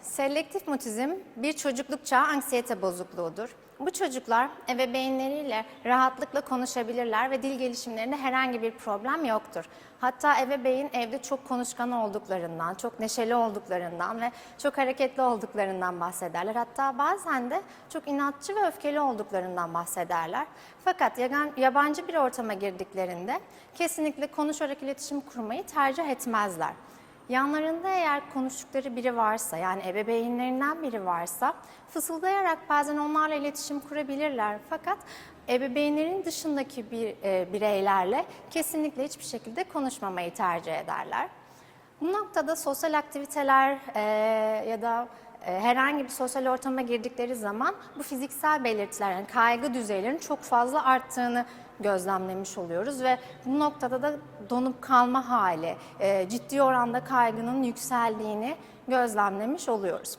Selektif mutizm bir çocukluk çağı anksiyete bozukluğudur. Bu çocuklar ebeveynleriyle rahatlıkla konuşabilirler ve dil gelişimlerinde herhangi bir problem yoktur. Hatta ebeveyn evde çok konuşkan olduklarından, çok neşeli olduklarından ve çok hareketli olduklarından bahsederler. Hatta bazen de çok inatçı ve öfkeli olduklarından bahsederler. Fakat yabancı bir ortama girdiklerinde kesinlikle konuşarak iletişim kurmayı tercih etmezler. Yanlarında eğer konuştukları biri varsa yani ebeveynlerinden biri varsa fısıldayarak bazen onlarla iletişim kurabilirler. Fakat ebeveynlerin dışındaki bir e, bireylerle kesinlikle hiçbir şekilde konuşmamayı tercih ederler. Bu noktada sosyal aktiviteler e, ya da e, herhangi bir sosyal ortama girdikleri zaman bu fiziksel belirtiler yani kaygı düzeylerinin çok fazla arttığını gözlemlemiş oluyoruz ve bu noktada da donup kalma hali, e, ciddi oranda kaygının yükseldiğini gözlemlemiş oluyoruz.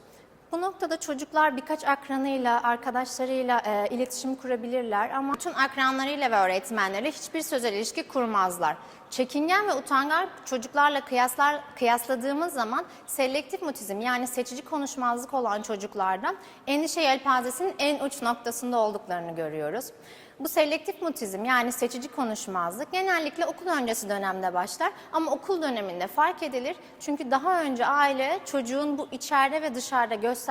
Bu noktada çocuklar birkaç akranıyla, arkadaşlarıyla e, iletişim kurabilirler ama bütün akranlarıyla ve öğretmenleriyle hiçbir sözel ilişki kurmazlar. Çekingen ve utangaç çocuklarla kıyaslar, kıyasladığımız zaman selektif mutizm yani seçici konuşmazlık olan çocuklarda endişe yelpazesinin en uç noktasında olduklarını görüyoruz. Bu selektif mutizm yani seçici konuşmazlık genellikle okul öncesi dönemde başlar ama okul döneminde fark edilir. Çünkü daha önce aile çocuğun bu içeride ve dışarıda gösterdiği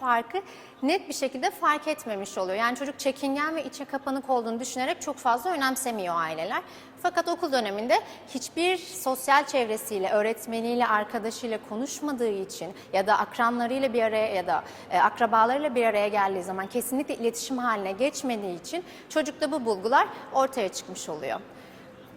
farkı net bir şekilde fark etmemiş oluyor. Yani çocuk çekingen ve içe kapanık olduğunu düşünerek çok fazla önemsemiyor aileler. Fakat okul döneminde hiçbir sosyal çevresiyle, öğretmeniyle, arkadaşıyla konuşmadığı için ya da akranlarıyla bir araya ya da e, akrabalarıyla bir araya geldiği zaman kesinlikle iletişim haline geçmediği için çocukta bu bulgular ortaya çıkmış oluyor.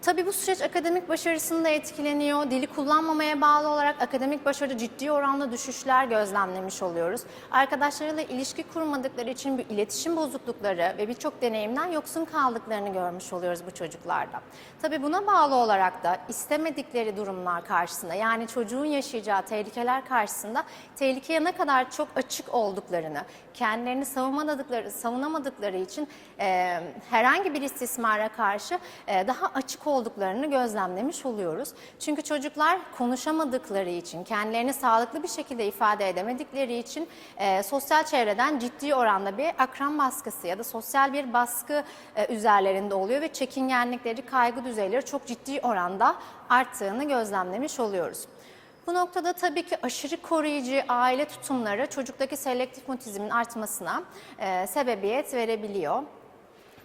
Tabii bu süreç akademik başarısını da etkileniyor. Dili kullanmamaya bağlı olarak akademik başarıda ciddi oranda düşüşler gözlemlemiş oluyoruz. Arkadaşlarıyla ilişki kurmadıkları için bir iletişim bozuklukları ve birçok deneyimden yoksun kaldıklarını görmüş oluyoruz bu çocuklarda. Tabii buna bağlı olarak da istemedikleri durumlar karşısında yani çocuğun yaşayacağı tehlikeler karşısında tehlikeye ne kadar çok açık olduklarını, kendilerini savunamadıkları, savunamadıkları için e, herhangi bir istismara karşı e, daha açık olduklarını gözlemlemiş oluyoruz. Çünkü çocuklar konuşamadıkları için, kendilerini sağlıklı bir şekilde ifade edemedikleri için e, sosyal çevreden ciddi oranda bir akran baskısı ya da sosyal bir baskı e, üzerlerinde oluyor ve çekingenlikleri, kaygı düzeyleri çok ciddi oranda arttığını gözlemlemiş oluyoruz. Bu noktada tabii ki aşırı koruyucu aile tutumları çocuktaki selektif mutizmin artmasına e, sebebiyet verebiliyor.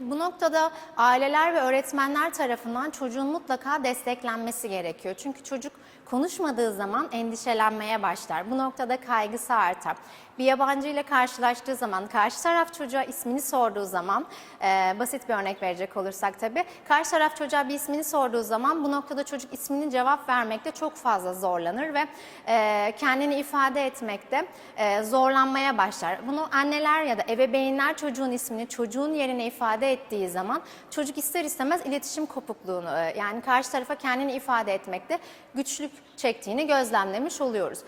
Bu noktada aileler ve öğretmenler tarafından çocuğun mutlaka desteklenmesi gerekiyor. Çünkü çocuk konuşmadığı zaman endişelenmeye başlar. Bu noktada kaygısı artar. Bir yabancı ile karşılaştığı zaman, karşı taraf çocuğa ismini sorduğu zaman, e, basit bir örnek verecek olursak tabii, karşı taraf çocuğa bir ismini sorduğu zaman bu noktada çocuk isminin cevap vermekte çok fazla zorlanır ve e, kendini ifade etmekte e, zorlanmaya başlar. Bunu anneler ya da ebeveynler çocuğun ismini çocuğun yerine ifade ettiği zaman çocuk ister istemez iletişim kopukluğunu e, yani karşı tarafa kendini ifade etmekte güçlük çektiğini gözlemlemiş oluyoruz.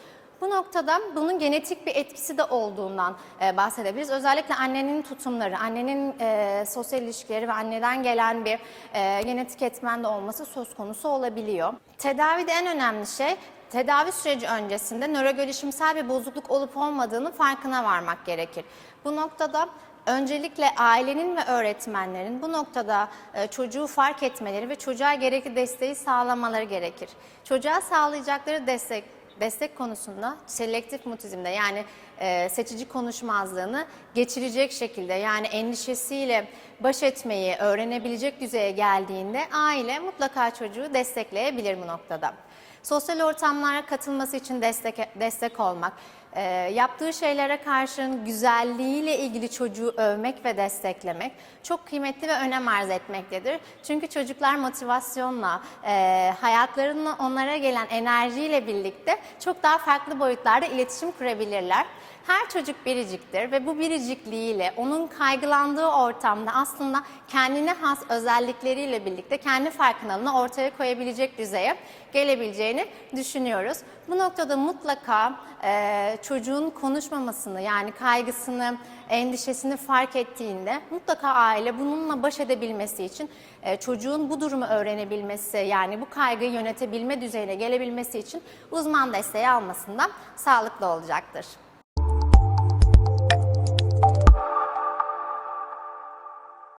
Bu noktada bunun genetik bir etkisi de olduğundan e, bahsedebiliriz. Özellikle annenin tutumları, annenin e, sosyal ilişkileri ve anneden gelen bir e, genetik etmen de olması söz konusu olabiliyor. Tedavide en önemli şey tedavi süreci öncesinde nörogelişimsel bir bozukluk olup olmadığını farkına varmak gerekir. Bu noktada Öncelikle ailenin ve öğretmenlerin bu noktada e, çocuğu fark etmeleri ve çocuğa gerekli desteği sağlamaları gerekir. Çocuğa sağlayacakları destek destek konusunda selektif mutizmde yani e, seçici konuşmazlığını geçirecek şekilde yani endişesiyle baş etmeyi öğrenebilecek düzeye geldiğinde aile mutlaka çocuğu destekleyebilir bu noktada. Sosyal ortamlara katılması için destek destek olmak, e, yaptığı şeylere karşın güzelliğiyle ilgili çocuğu övmek ve desteklemek çok kıymetli ve önem arz etmektedir. Çünkü çocuklar motivasyonla, e, hayatlarında onlara gelen enerjiyle birlikte çok daha farklı boyutlarda iletişim kurabilirler. Her çocuk biriciktir ve bu biricikliğiyle onun kaygılandığı ortamda aslında kendine has özellikleriyle birlikte kendi farkındalığını ortaya koyabilecek düzeye gelebileceğini düşünüyoruz. Bu noktada mutlaka e, çocuğun konuşmamasını yani kaygısını, endişesini fark ettiğinde mutlaka aile bununla baş edebilmesi için e, çocuğun bu durumu öğrenebilmesi yani bu kaygıyı yönetebilme düzeyine gelebilmesi için uzman desteği almasında sağlıklı olacaktır.